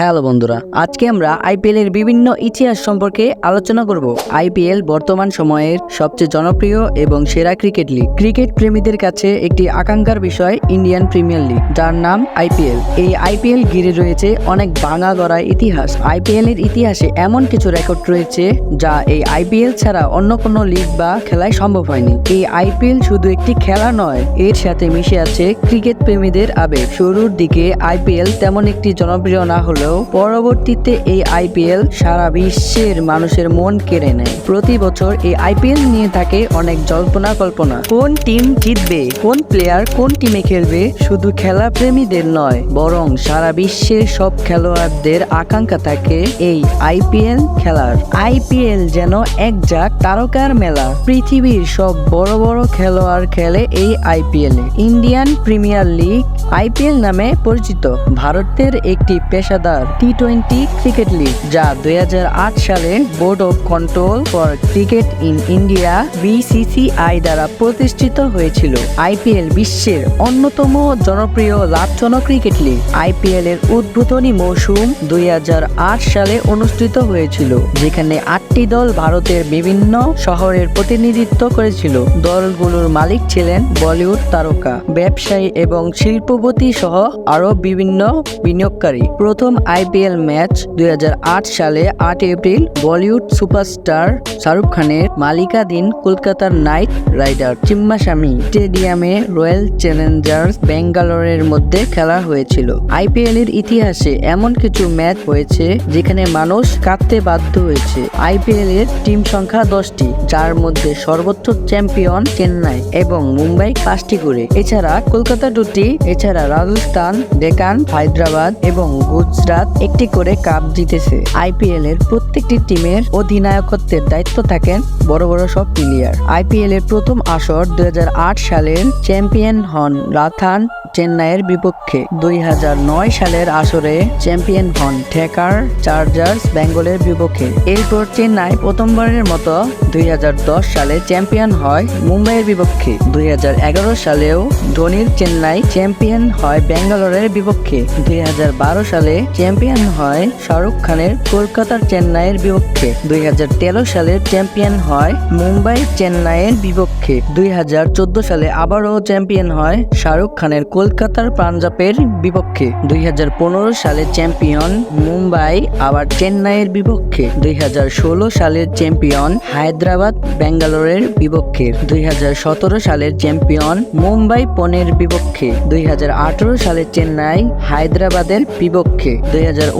Hello বন্ধুরা, আজকে আমরা আইপিএল এর বিভিন্ন ইতিহাস সম্পর্কে আলোচনা করব। আইপিএল বর্তমান সময়ের সবচেয়ে জনপ্রিয় এবং সেরা ক্রিকেট লিগ। ক্রিকেট প্রেমীদের কাছে একটি আকাঙ্ক্ষার বিষয় ইন্ডিয়ান প্রিমিয়ার লিগ, যার নাম আইপিএল। এই আইপিএল ঘিরে রয়েছে অনেক ভাঙা গড়া ইতিহাস। আইপিএল এর ইতিহাসে এমন কিছু রেকর্ড রয়েছে যা এই আইপিএল ছাড়া অন্য কোনো লিগ বা খেলায় সম্ভব হয়নি। এই আইপিএল শুধু একটি খেলা নয়, এর সাথে মিশে আছে ক্রিকেট প্রেমীদের আবেগ। শুরুর দিকে আইপিএল তেমন একটি জনপ্রিয় না হলেও পরবর্তীতে এই আইপিএল সারা বিশ্বের মানুষের মন কেড়ে নেয়। প্রতি বছর এই আইপিএল নিয়ে থাকে অনেক জল্পনা কল্পনা। কোন টিম জিতবে, কোন প্লেয়ার কোন টিমে খেলবে, শুধু খেলা প্রেমীদের নয়, বরং সারা বিশ্বের সব খেলোয়াড়দের আকাঙ্ক্ষা থাকে এই আইপিএল খেলার। আইপিএল যেন এক যাক তারকার মেলা। পৃথিবীর সব বড় বড় খেলোয়াড় খেলে এই IPL Indian Premier League IPL নামে পরিচিত। ভারতের একটি পেশাদার টি টোয়েন্টি ক্রিকেট লিগ, যা দুই সালে board of control for cricket in India BCCI দ্বারা প্রতিষ্ঠিত হয়েছিল। আইপিএল বিশ্বের অন্যতম জনপ্রিয় লাভজনক ক্রিকেট লিগ। আইপিএল এর উদ্বোধনী মৌসুম দুই সালে অনুষ্ঠিত হয়েছিল, যেখানে আটটি দল ভারতের বিভিন্ন শহরের প্রতিনিধিত্ব করেছিল। দলগুলোর মালিক ছিলেন বলিউড তারকা, ব্যবসায়ী এবং শিল্পপতি সহ আরও বিভিন্ন বিনিয়োগকারী। প্রথম আইপিএল ম্যাচ দুই হাজার আট সালে আট এপ্রিল বলিউড সুপারস্টার শাহরুখ খানের মালিকাধীন কলকাতার নাইট রাইডার চিম্মাস্বামী স্টেডিয়ামে রয়্যাল চ্যালেঞ্জার্স ব্যাঙ্গালোরের মধ্যে খেলা হয়েছিল। আইপিএল এর ইতিহাসে এমন কিছু ম্যাচ হয়েছে যেখানে মানুষ কাঁদতে বাধ্য হয়েছে। আইপিএল এর টিম সংখ্যা দশটি, যার মধ্যে সর্বোচ্চ চ্যাম্পিয়ন চেন্নাই এবং মুম্বাই পাঁচটি করে। এছাড়া কলকাতা দুটি, এছাড়া রাজস্থান, ডেকান, হায়দ্রাবাদ এবং গুজরাট একটি করে কাপ জিতেছে। আইপিএল এর প্রত্যেকটি টিমের অধিনায়কত্বের দায়িত্ব থাকেন বড় বড় সব প্লেয়ার। আইপিএল এর প্রথম আসর দুই সালের চ্যাম্পিয়ন হন রাথান চেন্নাইয়ের বিপক্ষে। দুই হাজার নয় সালের আসরে চ্যাম্পিয়ন হন ঠেকার চার্জার্স বেঙ্গলের বিপক্ষে। এরপর চেন্নাই প্রথমবারের মতো দুই হাজার দশ সালে চ্যাম্পিয়ন হয় মুম্বাইয়ের বিপক্ষে। দুই হাজার এগারো সালেও ধোনির চেন্নাই চ্যাম্পিয়ন হয় ব্যাঙ্গালোরের বিপক্ষে। দুই হাজার বারো সালে চ্যাম্পিয়ন হয় শাহরুখ খানের কলকাতার চেন্নাইয়ের বিপক্ষে। দুই সালের চ্যাম্পিয়ন হয় মুম্বাই চেন্নাইয়ের বিপক্ষে। দুই হাজার চোদ্দ সালে আবারও চ্যাম্পিয়ন হয় শাহরুখ খানের কলকাতার পাঞ্জাবের বিপক্ষে। দুই সালে চ্যাম্পিয়ন মুম্বাই, আবার চেন্নাইয়ের বিপক্ষে। দুই হাজার ষোলো সালের চ্যাম্পিয়ন হায়দ্রাবাদ, ব্যাঙ্গালোরের বিপক্ষে। দুই হাজার সতেরো সালের চ্যাম্পিয়ন মুম্বাই, পনেরো বিপক্ষে। দুই সালে চেন্নাই, হায়দ্রাবাদের বিপক্ষে।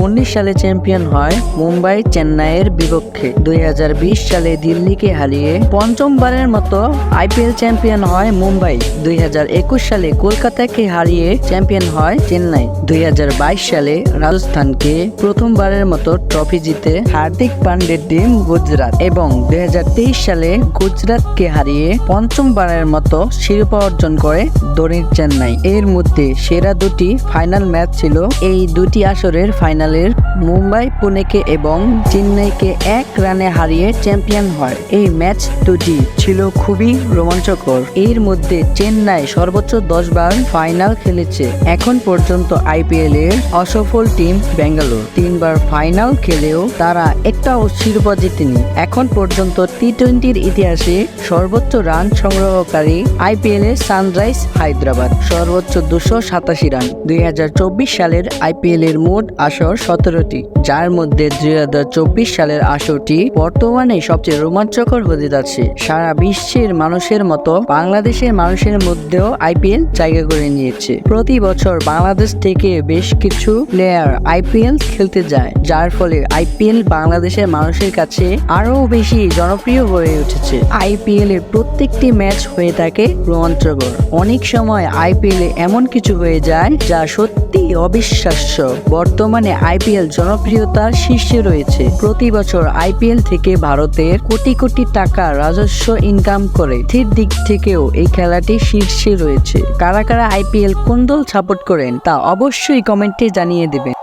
উনিশ সালে চ্যাম্পিয়ন হয় মুম্বাই চেন্নাইয়ের বিপক্ষে। দুই হাজার বিশ সালে দিল্লিকে হারিয়ে পঞ্চমবারের মতো আইপিএল চ্যাম্পিয়ন হয় মুম্বাই। দুই হাজার একুশ সালে কলকাতাকে হারিয়ে চ্যাম্পিয়ন হয় চেন্নাই। দুই হাজার বাইশ সালে রাজস্থানকে প্রথমবারের মতো ট্রফি জিতে হার্দিক পান্ডের টিম গুজরাট এবং দুই হাজার তেইশ সালে গুজরাটকে হারিয়ে পঞ্চমবারের মতো শিরোপা অর্জন করে ধোনির চেন্নাই। এর মধ্যে সেরা দুটি ফাইনাল ম্যাচ ছিল। এই দুটি আসরের ফাইনালের মুম্বাই, পুনেকে এবং চেন্নাইকে এক রানে হারিয়ে চ্যাম্পিয়ন হয়। এই ম্যাচ দুটি ছিল খুবই রোমাঞ্চকর। এর মধ্যে চেন্নাই সর্বোচ্চ দশ বার ফাইনাল খেলেছে। এখন পর্যন্ত আইপিএল এর অসফল টিম ব্যাঙ্গালোর। তিনবার ফাইনাল খেলেও তারা একটাও শিরোপা জিতেনি। এখন পর্যন্ত টি টোয়েন্টির ইতিহাসে সর্বোচ্চ রান সংগ্রহকারী আইপিএল এর সানরাইজ হায়দ্রাবাদ। সর্বোচ্চ দুশো সাতাশি রান। দুই হাজার চব্বিশ সালের আইপিএল এর মোট আসর সতেরোটি, যার মধ্যে দুই হাজার চব্বিশ সালের আসরটি বর্তমানে সবচেয়ে রোমাঞ্চকর হতে যাচ্ছে। সারা বিশ্বের মানুষের মতো বাংলাদেশের মানুষের মধ্যেও আইপিএল জায়গা করে নিয়েছে। প্রতি বছর বাংলাদেশ থেকে বেশ কিছু প্লেয়ার আইপিএল খেলতে যায়, যার ফলে আইপিএল বাংলাদেশের মানুষের কাছে আরও বেশি জনপ্রিয় হয়ে উঠেছে। আইপিএল এর প্রত্যেকটি ম্যাচ হয়ে থাকে রোমাঞ্চকর। অনেক সময় আইপিএল এমন কিছু হয়ে যায় যা সত্যি অবিশ্বাস্য। বর্তমানে আইপিএল জনপ্রিয়তার শীর্ষে রয়েছে। প্রতি বছর আইপিএল থেকে ভারতের কোটি কোটি টাকা রাজস্ব ইনকাম করে। ঠিক দিক থেকেও এই খেলাটি শীর্ষে রয়েছে। কারা কারা আইপিএল কোন দল সাপোর্ট করেন তা অবশ্যই কমেন্টে জানিয়ে দেবেন।